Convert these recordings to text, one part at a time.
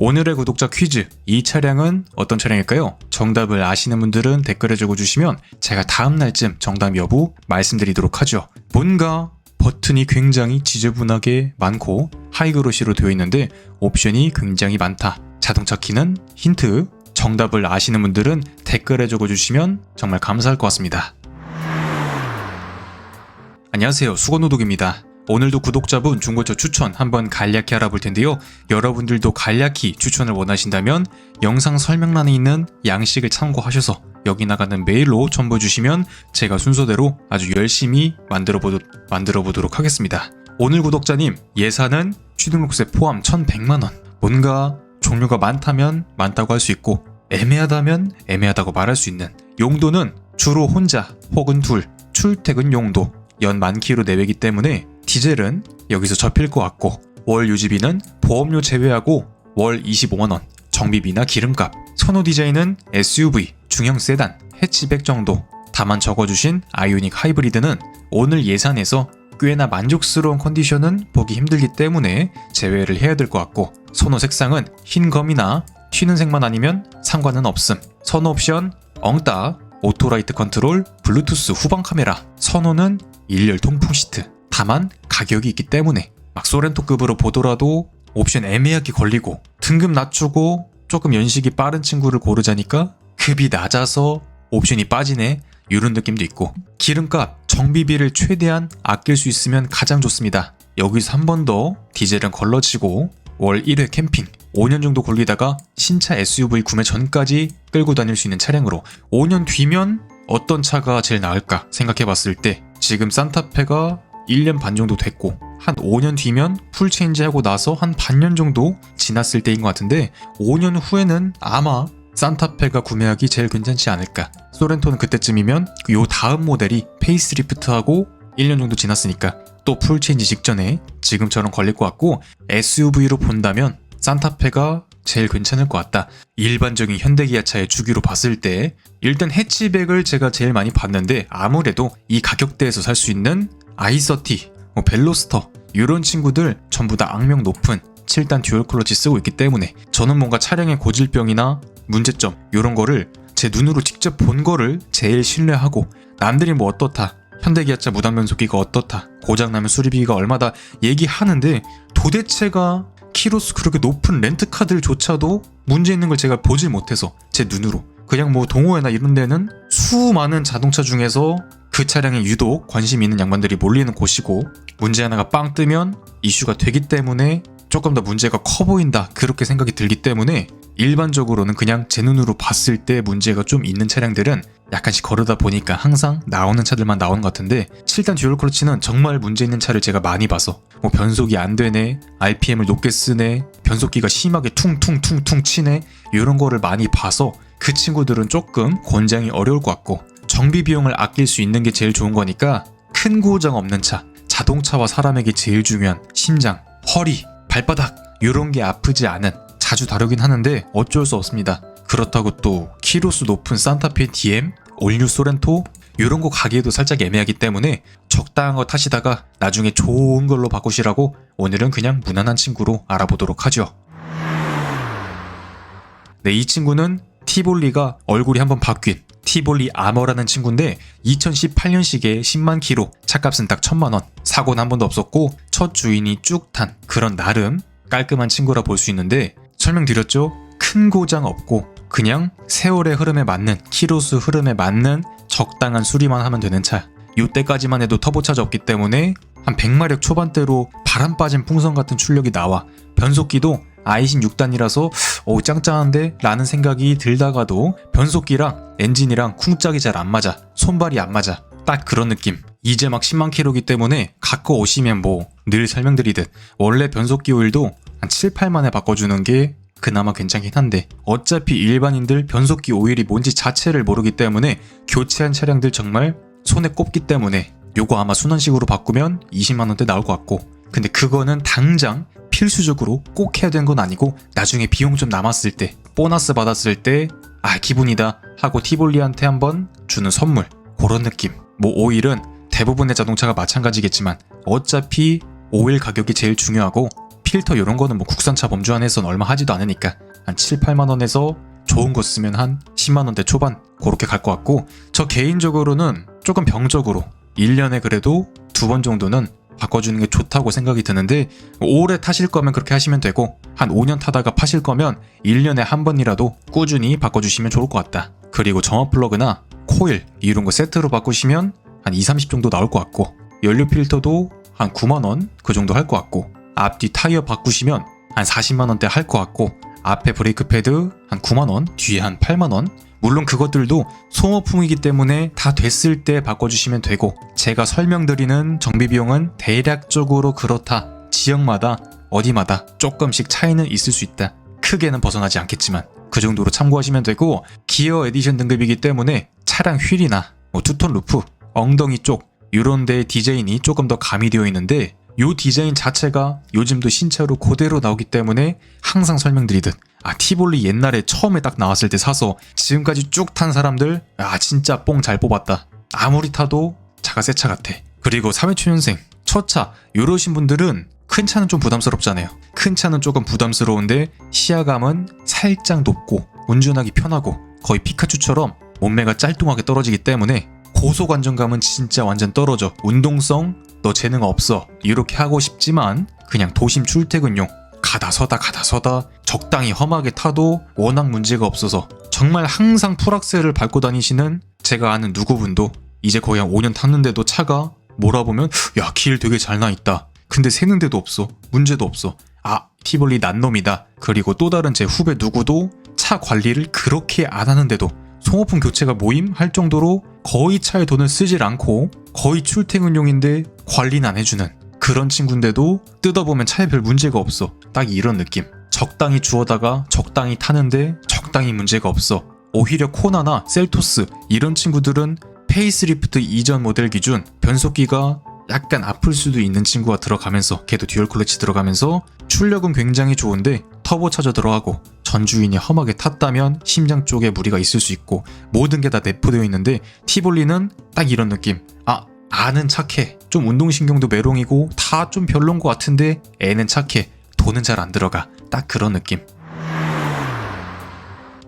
오늘의 구독자 퀴즈. 이 차량은 어떤 차량일까요? 정답을 아시는 분들은 댓글에 적어주시면 제가 다음 날쯤 정답 여부 말씀드리도록 하죠. 뭔가 버튼이 굉장히 지저분하게 많고 하이그로시로 되어 있는데 옵션이 굉장히 많다. 자동차 키는 힌트. 정답을 아시는 분들은 댓글에 적어주시면 정말 감사할 것 같습니다. 안녕하세요. 수건노독입니다. 오늘도 구독자분 중고차 추천 한번 간략히 알아볼 텐데요. 여러분들도 간략히 추천을 원하신다면 영상 설명란에 있는 양식을 참고하셔서 여기 나가는 메일로 첨부해 주시면 제가 순서대로 아주 열심히 만들어, 보도, 만들어 보도록 하겠습니다. 오늘 구독자님 예산은 취등록세 포함 1100만원 뭔가 종류가 많다면 많다고 할 수 있고 애매하다면 애매하다고 말할 수 있는 용도는 주로 혼자 혹은 둘 출퇴근 용도 연 만키로 내외기 때문에 디젤은 여기서 접힐 것 같고 월 유지비는 보험료 제외하고 월 25만원 정비비나 기름값 선호 디자인은 SUV 중형 세단 해치백 정도. 다만 적어주신 아이오닉 하이브리드는 오늘 예산에서 꽤나 만족스러운 컨디션은 보기 힘들기 때문에 제외를 해야 될 것 같고 선호 색상은 흰 검이나 튀는 색만 아니면 상관은 없음. 선호 옵션 엉따 오토라이트 컨트롤 블루투스 후방 카메라. 선호는 일렬 통풍 시트 다만 가격이 있기 때문에 막 소렌토급으로 보더라도 옵션 애매하게 걸리고 등급 낮추고 조금 연식이 빠른 친구를 고르자니까 급이 낮아서 옵션이 빠지네. 이런 느낌도 있고 기름값 정비비를 최대한 아낄 수 있으면 가장 좋습니다. 여기서 한 번 더 디젤은 걸러지고 월 1회 캠핑 5년 정도 걸리다가 신차 SUV 구매 전까지 끌고 다닐 수 있는 차량으로 5년 뒤면 어떤 차가 제일 나을까 생각해 봤을 때 지금 산타페가 1년 반 정도 됐고 한 5년 뒤면 풀 체인지 하고 나서 한 반년 정도 지났을 때인 것 같은데 5년 후에는 아마 산타페가 구매하기 제일 괜찮지 않을까 소렌토는 그때쯤이면 요 다음 모델이 페이스리프트하고 1년 정도 지났으니까 또 풀 체인지 직전에 지금처럼 걸릴 것 같고 SUV로 본다면 산타페가 제일 괜찮을 것 같다. 일반적인 현대기아차의 주기로 봤을 때 일단 해치백을 제가 제일 많이 봤는데 아무래도 이 가격대에서 살 수 있는 아이서티, 뭐 벨로스터 이런 친구들 전부 다 악명 높은 7단 듀얼 클러치 쓰고 있기 때문에 저는 뭔가 차량의 고질병이나 문제점 이런 거를 제 눈으로 직접 본 거를 제일 신뢰하고 남들이 뭐 어떻다 현대기아차 무단 변속기가 어떻다 고장나면 수리비가 얼마다 얘기하는데 도대체가 키로수 그렇게 높은 렌트카들조차도 문제 있는 걸 제가 보질 못해서 제 눈으로 그냥 뭐 동호회나 이런 데는 수많은 자동차 중에서 그 차량에 유독 관심 있는 양반들이 몰리는 곳이고 문제 하나가 빵 뜨면 이슈가 되기 때문에 조금 더 문제가 커 보인다 그렇게 생각이 들기 때문에 일반적으로는 그냥 제 눈으로 봤을 때 문제가 좀 있는 차량들은 약간씩 거르다 보니까 항상 나오는 차들만 나오는 것 같은데 7단 듀얼 클러치는 정말 문제 있는 차를 제가 많이 봐서 뭐 변속이 안 되네 RPM을 높게 쓰네 변속기가 심하게 퉁퉁퉁퉁 치네 이런 거를 많이 봐서 그 친구들은 조금 권장이 어려울 것 같고 정비 비용을 아낄 수 있는 게 제일 좋은 거니까 큰 고장 없는 차 자동차와 사람에게 제일 중요한 심장, 허리, 발바닥 이런 게 아프지 않은 자주 다루긴 하는데 어쩔 수 없습니다. 그렇다고 또 키로수 높은 산타페 DM, 올뉴 소렌토 이런 거 가기에도 살짝 애매하기 때문에 적당한 거 타시다가 나중에 좋은 걸로 바꾸시라고 오늘은 그냥 무난한 친구로 알아보도록 하죠. 네, 이 친구는 티볼리가 얼굴이 한번 바뀐 티볼리 아머라는 친구인데 2018년식에 10만 키로 차값은 딱 1000만 원. 사고는 한 번도 없었고 첫 주인이 쭉 탄 그런 나름 깔끔한 친구라 볼 수 있는데 설명드렸죠? 큰 고장 없고 그냥 세월의 흐름에 맞는 키로수 흐름에 맞는 적당한 수리만 하면 되는 차. 이때까지만 해도 터보차가 없기 때문에 한 100마력 초반대로 바람 빠진 풍선 같은 출력이 나와. 변속기도 아이신 6단이라서 오 짱짱한데? 라는 생각이 들다가도 변속기랑 엔진이랑 쿵짝이 잘 안 맞아. 손발이 안 맞아. 딱 그런 느낌. 이제 막 10만 킬로기 때문에 갖고 오시면 뭐 늘 설명드리듯 원래 변속기 오일도 한 7, 8만에 바꿔주는 게 그나마 괜찮긴 한데 어차피 일반인들 변속기 오일이 뭔지 자체를 모르기 때문에 교체한 차량들 정말 손에 꼽기 때문에 요거 아마 순환식으로 바꾸면 20만원대 나올 것 같고. 근데 그거는 당장 필수적으로 꼭 해야 되는 건 아니고 나중에 비용 좀 남았을 때 보너스 받았을 때 아 기분이다 하고 티볼리한테 한번 주는 선물. 그런 느낌. 뭐 오일은 대부분의 자동차가 마찬가지겠지만 어차피 오일 가격이 제일 중요하고 필터 이런 거는 뭐 국산차 범주 안에서는 얼마 하지도 않으니까 한 7, 8만 원에서 좋은 거 쓰면 한 10만 원대 초반 그렇게 갈 것 같고 저 개인적으로는 조금 병적으로 1년에 그래도 두 번 정도는 바꿔주는 게 좋다고 생각이 드는데 오래 타실 거면 그렇게 하시면 되고 한 5년 타다가 파실 거면 1년에 한 번이라도 꾸준히 바꿔주시면 좋을 것 같다. 그리고 점화 플러그나 코일 이런 거 세트로 바꾸시면 한 2, 30 정도 나올 것 같고 연료 필터도 한 9만 원 그 정도 할 것 같고 앞뒤 타이어 바꾸시면 한 40만 원대 할 것 같고 앞에 브레이크 패드 한 9만 원, 뒤에 한 8만 원. 물론 그것들도 소모품이기 때문에 다 됐을 때 바꿔주시면 되고 제가 설명드리는 정비 비용은 대략적으로 그렇다. 지역마다 어디마다 조금씩 차이는 있을 수 있다. 크게는 벗어나지 않겠지만 그 정도로 참고하시면 되고 기어 에디션 등급이기 때문에 차량 휠이나 뭐 투톤 루프, 엉덩이 쪽 이런 데 디자인이 조금 더 가미되어 있는데 요 디자인 자체가 요즘도 신차로 그대로 나오기 때문에 항상 설명드리듯 아 티볼리 옛날에 처음에 딱 나왔을 때 사서 지금까지 쭉 탄 사람들 아 진짜 뽕 잘 뽑았다. 아무리 타도 차가 새 차 같아. 그리고 3회초년생 첫 차 요러신 분들은 큰 차는 좀 부담스럽잖아요. 큰 차는 조금 부담스러운데 시야감은 살짝 높고 운전하기 편하고 거의 피카츄처럼 몸매가 짤뚱하게 떨어지기 때문에 고속 안정감은 진짜 완전 떨어져. 운동성 너 재능 없어. 이렇게 하고 싶지만 그냥 도심 출퇴근용. 가다 서다 가다 서다. 적당히 험하게 타도 워낙 문제가 없어서. 정말 항상 풀악셀을 밟고 다니시는 제가 아는 누구분도 이제 거의 한 5년 탔는데도 차가 몰아보면 야 길 되게 잘 나 있다. 근데 새는데도 없어. 문제도 없어. 아 티볼리 난 놈이다. 그리고 또 다른 제 후배 누구도 차 관리를 그렇게 안 하는데도 소모품 교체가 모임 할 정도로 거의 차에 돈을 쓰질 않고 거의 출퇴근용인데 관리는 안 해주는 그런 친구인데도 뜯어보면 차에 별 문제가 없어. 딱 이런 느낌. 적당히 주워다가 적당히 타는데 적당히 문제가 없어. 오히려 코나나 셀토스 이런 친구들은 페이스리프트 이전 모델 기준 변속기가 약간 아플 수도 있는 친구가 들어가면서 걔도 듀얼 클러치 들어가면서 출력은 굉장히 좋은데 터보 차저 들어가고 전주인이 험하게 탔다면 심장 쪽에 무리가 있을 수 있고 모든 게 다 내포되어 있는데 티볼리는 딱 이런 느낌. 아 아는 착해. 좀 운동신경도 메롱이고 다 좀 별론 것 같은데 애는 착해. 돈은 잘 안 들어가. 딱 그런 느낌.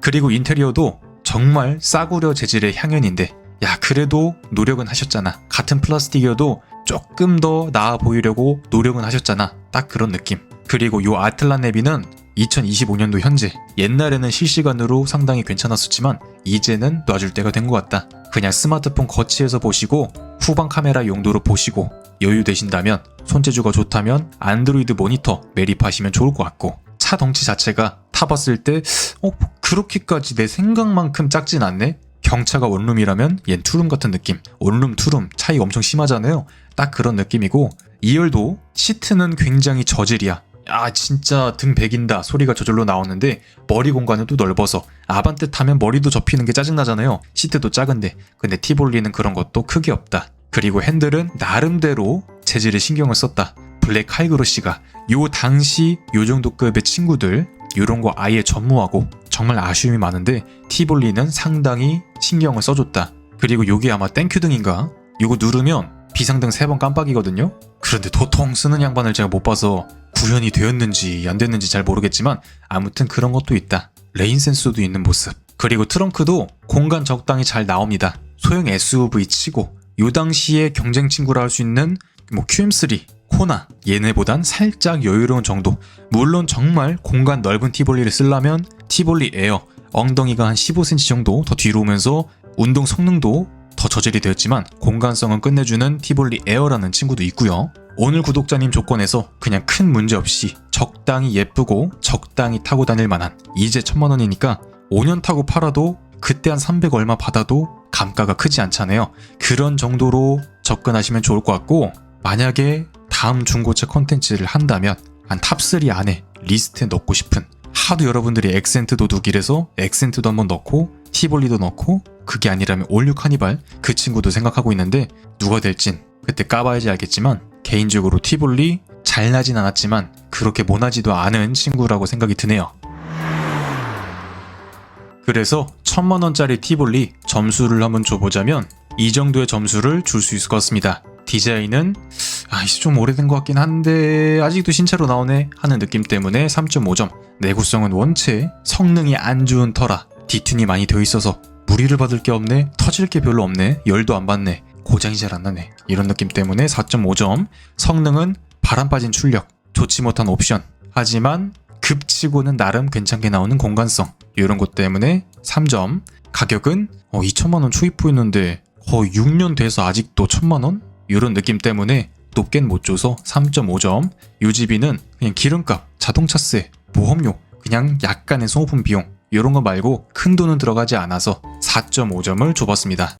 그리고 인테리어도 정말 싸구려 재질의 향연인데 야 그래도 노력은 하셨잖아. 같은 플라스틱이어도 조금 더 나아 보이려고 노력은 하셨잖아. 딱 그런 느낌. 그리고 요 아틀란 내비는 2025년도 현재 옛날에는 실시간으로 상당히 괜찮았었지만 이제는 놔줄 때가 된 것 같다 그냥 스마트폰 거치해서 보시고 후방 카메라 용도로 보시고 여유 되신다면 손재주가 좋다면 안드로이드 모니터 매립하시면 좋을 것 같고 차 덩치 자체가 타봤을 때 어, 그렇게까지 내 생각만큼 작진 않네? 경차가 원룸이라면 얜 투룸 같은 느낌. 원룸, 투룸 차이 엄청 심하잖아요. 딱 그런 느낌이고 2열도 시트는 굉장히 저질이야. 아 진짜 등 베긴다. 소리가 저절로 나오는데 머리 공간은 또 넓어서 아반떼 타면 머리도 접히는 게 짜증나잖아요. 시트도 작은데. 근데 티볼리는 그런 것도 크게 없다. 그리고 핸들은 나름대로 재질에 신경을 썼다. 블랙 하이그로시가 요 당시 요 정도 급의 친구들 요런 거 아예 전무하고 정말 아쉬움이 많은데 티볼리는 상당히 신경을 써줬다. 그리고 요게 아마 땡큐등인가? 요거 누르면 비상등 3번 깜빡이거든요 그런데 도통 쓰는 양반을 제가 못 봐서 구현이 되었는지 안 됐는지 잘 모르겠지만 아무튼 그런 것도 있다. 레인 센서도 있는 모습. 그리고 트렁크도 공간 적당히 잘 나옵니다. 소형 SUV 치고 요 당시에 경쟁 친구라 할 수 있는 뭐 QM3, 코나 얘네보단 살짝 여유로운 정도. 물론 정말 공간 넓은 티볼리를 쓰려면 티볼리 에어 엉덩이가 한 15cm 정도 더 뒤로 오면서 운동 성능도 더 저질이 되었지만 공간성은 끝내주는 티볼리 에어라는 친구도 있고요. 오늘 구독자님 조건에서 그냥 큰 문제 없이 적당히 예쁘고 적당히 타고 다닐 만한 이제 천만 원이니까 5년 타고 팔아도 그때 한 300 얼마 받아도 감가가 크지 않잖아요. 그런 정도로 접근하시면 좋을 것 같고 만약에 다음 중고차 컨텐츠를 한다면 한 탑3 안에 리스트에 넣고 싶은 하도 여러분들이 엑센트 도둑이래서 엑센트도 한번 넣고 티볼리도 넣고 그게 아니라면 올류 카니발 그 친구도 생각하고 있는데 누가 될진 그때 까봐야지 알겠지만 개인적으로 티볼리 잘 나진 않았지만 그렇게 모나지도 않은 친구라고 생각이 드네요. 그래서 천만 원짜리 티볼리 점수를 한번 줘보자면 이 정도의 점수를 줄 수 있을 것 같습니다. 디자인은 아 이제 좀 오래된 것 같긴 한데 아직도 신차로 나오네 하는 느낌 때문에 3.5점 내구성은 원체 성능이 안 좋은 터라 디튠이 많이 되어 있어서 무리를 받을 게 없네 터질 게 별로 없네 열도 안 받네 고장이 잘 안 나네. 이런 느낌 때문에 4.5점 성능은 바람 빠진 출력 좋지 못한 옵션. 하지만 급치고는 나름 괜찮게 나오는 공간성. 이런 것 때문에 3점. 가격은 어, 2천만 원 초입부였는데 거의 6년 돼서 아직도 1천만 원? 이런 느낌 때문에 높게는 못 줘서 3.5점 유지비는 그냥 기름값, 자동차세, 보험료 그냥 약간의 소모품 비용 이런 거 말고 큰 돈은 들어가지 않아서 4.5점을 줘봤습니다